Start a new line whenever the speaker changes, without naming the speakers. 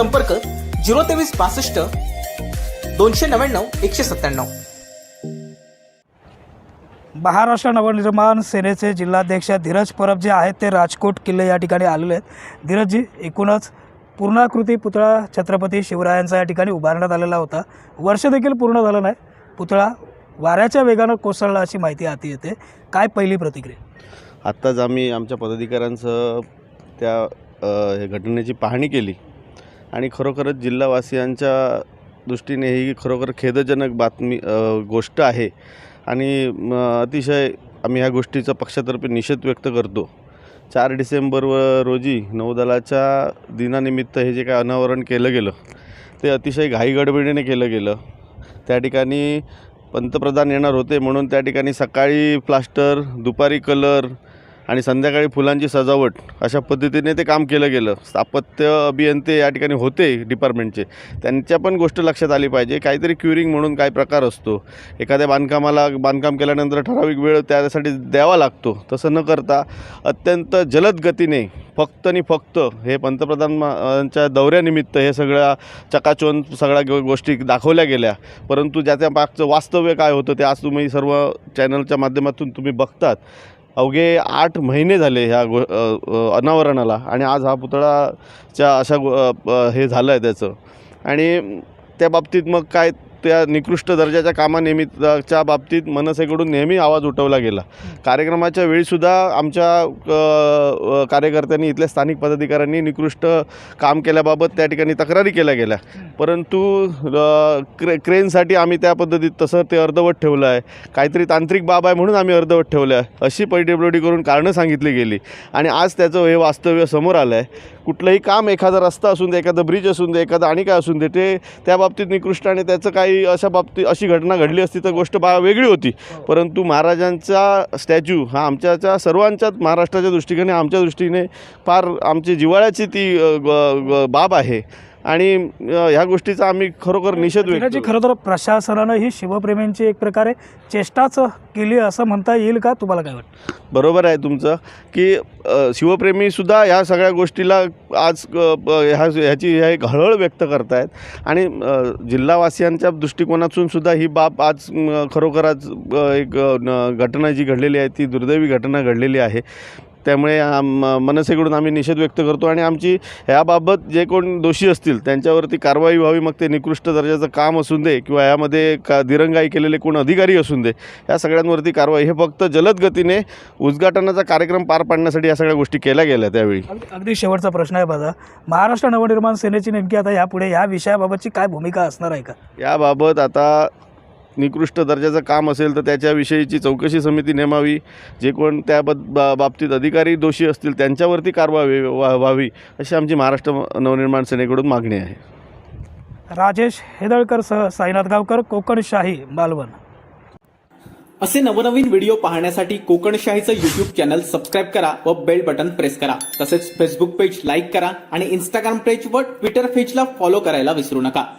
संपर्क झिरो तेवीस बासष्ट दोनशे नव्याण्णव एकशे सत्त्याण्णव.
महाराष्ट्र नवनिर्माण सेनेचे जिल्हाध्यक्ष धीरज परब जे आहेत ते राजकोट किल्ले या ठिकाणी आलेले आहेत. धीरजजी एकूणच पूर्णाकृती पुतळा छत्रपती शिवरायांचा या ठिकाणी उभारण्यात आलेला होता. वर्ष देखील पूर्ण झालं नाही. पुतळा वाऱ्याच्या वेगानं कोसळला अशी माहिती हाती येते. काय पहिली प्रतिक्रिया?
आत्ताच आम्ही आमच्या पदाधिकाऱ्यांसह त्या हे घटनेची पाहणी केली. आणि खरोखरच जिल्हावासियांच्या दृष्टीने ही खरोखर खेदजनक बातमी गोष्ट आहे. आणि अतिशय आम्ही ह्या गोष्टीचा पक्षातर्फे निषेध व्यक्त करतो. चार डिसेंबर व रोजी नौदलाच्या दिनानिमित्त हे जे काय अनावरण केलं गेलं ते अतिशय घाईगडबडीने केलं गेलं. त्या ठिकाणी पंतप्रधान येणार होते म्हणून त्या ठिकाणी सकाळी प्लास्टर दुपारी कलर आणि संध्याकाळी फुलांची सजावट अशा पद्धतीने ते काम केलं गेलं. स्थापत्य अभियंते या ठिकाणी होते डिपार्टमेंटचे त्यांच्या पण गोष्ट लक्षात आली पाहिजे. काहीतरी क्युरिंग म्हणून काय प्रकार असतो. एखाद्या बांधकामाला बांधकाम केल्यानंतर ठराविक वेळ त्यासाठी द्यावा लागतो. तसं न करता अत्यंत जलद गतीने फक्त आणि फक्त हे पंतप्रधानांच्या दौऱ्यानिमित्त हे सगळ्या चकाचोन सगळ्या गोष्टी दाखवल्या गेल्या. परंतु ज्याच्या मागचं वास्तव्य काय होतं ते आज तुम्ही सर्व चॅनलच्या माध्यमातून तुम्ही बघतात. अवघे आठ महिने झाले ह्या गो अनावरणाला. आणि आज हा पुतळाच्या अशा गो हे झालं आहे त्याचं. आणि त्या बाबतीत मग काय त्या निकृष्ट दर्जाच्या कामानिमित्तच्या बाबतीत मनसेकडून नेहमी आवाज उठवला गेला. कार्यक्रमाच्या वेळीसुद्धा आमच्या कार्यकर्त्यांनी इथल्या स्थानिक पदाधिकाऱ्यांनी निकृष्ट काम केल्याबाबत त्या ठिकाणी तक्रारी केल्या गेल्या. परंतु क्रे क्रेनसाठी आम्ही त्या पद्धतीत तसं ते अर्धवट ठेवलं आहे. काहीतरी तांत्रिक बाब आहे म्हणून आम्ही अर्धवट ठेवलं आहे. अशी पैडेबडी करून कारणं सांगितली गेली. आणि आज त्याचं हे वास्तव्य समोर आलं आहे कुठलंही काम एखादा रस्ता असून दे एखादं ब्रिज असून दे एखादं आणि काय असून दे ते त्या बाबतीत निकृष्ट आणि त्याचं काही अशा बाबतीत अशी घटना घडली असती तर गोष्ट बा वेगळी होती. परंतु महाराजांचा स्टॅच्यू हा आमच्याच्या सर्वांच्याच महाराष्ट्राच्या दृष्टीने आमच्या दृष्टीने फार आमची जिव्हाळ्याची ती बाब आहे. आणि ह्या गोष्टीचा आम्ही खरोखर निषेध व्यक्त
खरं तर प्रशासनानं ही शिवप्रेमींची एक प्रकारे चेष्टाच केली असं म्हणता येईल का? तुम्हाला काय वाटतं?
बरोबर आहे तुमचं की शिवप्रेमीसुद्धा ह्या सगळ्या गोष्टीला आज ह्या ह्याची ह्या एक हळहळ व्यक्त करतायत. आणि जिल्हावासियांच्या दृष्टिकोनातून सुद्धा ही बाब आज खरोखर आज एक घटना जी घडलेली आहे ती दुर्दैवी घटना घडलेली आहे. त्यामुळे आम- मनसेकडून आम्ही निषेध व्यक्त करतो आणि आमची ह्याबाबत जे कोण दोषी असतील त्यांच्यावरती कारवाई व्हावी मग ते निकृष्ट दर्जाचं काम असून दे किंवा यामध्ये का दिरंगाई केलेले कोण अधिकारी असून दे या सगळ्यांवरती कारवाई. हे फक्त जलद गतीने उद्घाटनाचा कार्यक्रम पार पाडण्यासाठी या सगळ्या गोष्टी केल्या गेल्या त्यावेळी.
अगदी- अगदी शेवटचा प्रश्न आहे माझा महाराष्ट्र नवनिर्माण सेनेची नेमकी आता यापुढे या विषयाबाबतची काय भूमिका असणार आहे का?
याबाबत आता निकृष्ट दर्जाचं काम असेल तर त्याच्याविषयीची चौकशी समिती नेमावी. जे कोण त्या बद बा- बाबतीत अधिकारी दोषी असतील त्यांच्यावरती कारवाई व्हा- व्हावी अशी आमची महाराष्ट्र नवनिर्माण सेनेकडून मागणी आहे.
राजेश हेदळकर सह साईनाथ गावकर कोकणशाही मालवण.
असे नवनवीन व्हिडिओ पाहण्यासाठी कोकणशाहीचं युट्यूब चॅनल सबस्क्राईब करा व बेल बटन प्रेस करा. तसेच फेसबुक पेज लाईक करा आणि इंस्टाग्राम पेज व ट्विटर पेजला फॉलो करायला विसरू नका.